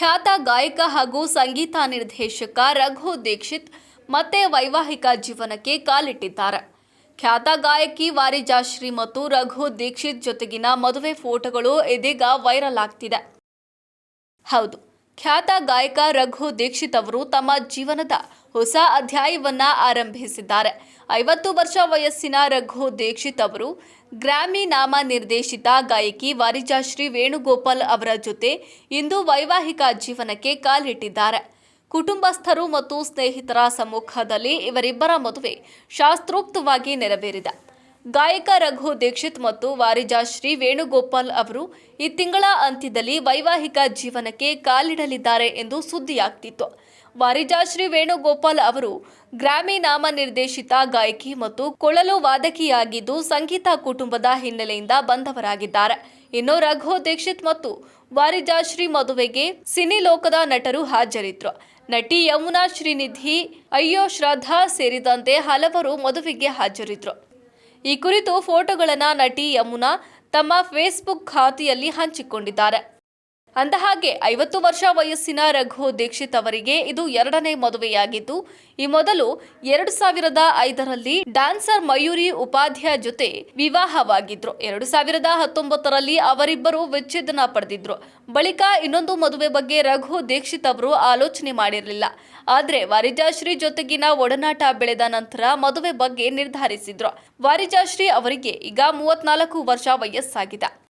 ಖ್ಯಾತ ಗಾಯಕ ಹಾಗೂ ಸಂಗೀತ ನಿರ್ದೇಶಕ ರಘು ದೀಕ್ಷಿತ್ ಮತ್ತೆ ವೈವಾಹಿಕ ಜೀವನಕ್ಕೆ ಕಾಲಿಟ್ಟಿದ್ದಾರೆ. ಖ್ಯಾತ ಗಾಯಕಿ ವಾರಿಜಾಶ್ರೀ ಮತ್ತು ರಘು ದೀಕ್ಷಿತ್ ಜೊತೆಗಿನ ಮದುವೆ ಫೋಟೋಗಳು ಇದೀಗ ವೈರಲ್ ಆಗ್ತಿದೆ. ಹೌದು. ಖ್ಯಾತ ಗಾಯಕ ರಘು ದೀಕ್ಷಿತ್ ಅವರು ತಮ್ಮ ಜೀವನದ ಹೊಸ ಅಧ್ಯಾಯವನ್ನ ಆರಂಭಿಸಿದ್ದಾರೆ. ಐವತ್ತು ವರ್ಷ ವಯಸ್ಸಿನ ರಘು ದೀಕ್ಷಿತ್ ಅವರು ಗ್ರಾಮಿ ನಾಮ ನಿರ್ದೇಶಿತ ಗಾಯಕಿ ವಾರಿಜಾಶ್ರೀ ವೇಣುಗೋಪಾಲ್ ಅವರ ಜೊತೆ ಇಂದು ವೈವಾಹಿಕ ಜೀವನಕ್ಕೆ ಕಾಲಿಟ್ಟಿದ್ದಾರೆ. ಕುಟುಂಬಸ್ಥರು ಮತ್ತು ಸ್ನೇಹಿತರ ಸಮ್ಮುಖದಲ್ಲಿ ಇವರಿಬ್ಬರ ಮದುವೆ ಶಾಸ್ತ್ರೋಕ್ತವಾಗಿ ನೆರವೇರಿದೆ. ಗಾಯಕ ರಘು ದೀಕ್ಷಿತ್ ಮತ್ತು ವಾರಿಜಾಶ್ರೀ ವೇಣುಗೋಪಾಲ್ ಅವರು ಈ ತಿಂಗಳ ಅಂತ್ಯದಲ್ಲಿ ವೈವಾಹಿಕ ಜೀವನಕ್ಕೆ ಕಾಲಿಡಲಿದ್ದಾರೆ ಎಂದು ಸುದ್ದಿಯಾಗ್ತಿತ್ತು. ವಾರಿಜಾಶ್ರೀ ವೇಣುಗೋಪಾಲ್ ಅವರು ಗ್ರಾಮಿ ನಾಮ ನಿರ್ದೇಶಿತ ಗಾಯಕಿ ಮತ್ತು ಕೊಳಲು ವಾದಕಿಯಾಗಿದ್ದು ಸಂಗೀತ ಕುಟುಂಬದ ಹಿನ್ನೆಲೆಯಿಂದ ಬಂದವರಾಗಿದ್ದಾರೆ. ಇನ್ನು ರಘು ದೀಕ್ಷಿತ್ ಮತ್ತು ವಾರಿಜಾಶ್ರೀ ಮದುವೆಗೆ ಸಿನಿ ಲೋಕದ ನಟರು ಹಾಜರಿದ್ರು. ನಟಿ ಯಮುನಾ ಶ್ರೀನಿಧಿ, ಅಯ್ಯೋ ಶ್ರದ್ಧಾ ಸೇರಿದಂತೆ ಹಲವರು ಮದುವೆಗೆ ಹಾಜರಿದ್ರು. ಈ ಕುರಿತು ಫೋಟೋಗಳನ್ನು ನಟಿ ಯಮುನಾ ತಮ್ಮ ಫೇಸ್ಬುಕ್ ಖಾತೆಯಲ್ಲಿ ಹಂಚಿಕೊಂಡಿದ್ದಾರೆ. ಅಂದಹಾಗೆ, ಐವತ್ತು ವರ್ಷ ವಯಸ್ಸಿನ ರಘು ದೀಕ್ಷಿತ್ ಅವರಿಗೆ ಇದು ಎರಡನೇ ಮದುವೆಯಾಗಿದ್ದು, ಈ ಮೊದಲು ಎರಡು ಸಾವಿರದ ಐದರಲ್ಲಿ ಡ್ಯಾನ್ಸರ್ ಮಯೂರಿ ಉಪಾಧ್ಯಾಯ ಜೊತೆ ವಿವಾಹವಾಗಿದ್ರು. ಎರಡು ಸಾವಿರದ ಹತ್ತೊಂಬತ್ತರಲ್ಲಿ ಅವರಿಬ್ಬರು ವಿಚ್ಛೇದನ ಪಡೆದಿದ್ರು. ಬಳಿಕ ಇನ್ನೊಂದು ಮದುವೆ ಬಗ್ಗೆ ರಘು ದೀಕ್ಷಿತ್ ಅವರು ಆಲೋಚನೆ ಮಾಡಿರಲಿಲ್ಲ. ಆದ್ರೆ ವಾರಿಜಾಶ್ರೀ ಜೊತೆಗಿನ ಒಡನಾಟ ಬೆಳೆದ ನಂತರ ಮದುವೆ ಬಗ್ಗೆ ನಿರ್ಧರಿಸಿದ್ರು. ವಾರಿಜಾಶ್ರೀ ಅವರಿಗೆ ಈಗ ಮೂವತ್ನಾಲ್ಕು ವರ್ಷ ವಯಸ್ಸಾಗಿದೆ.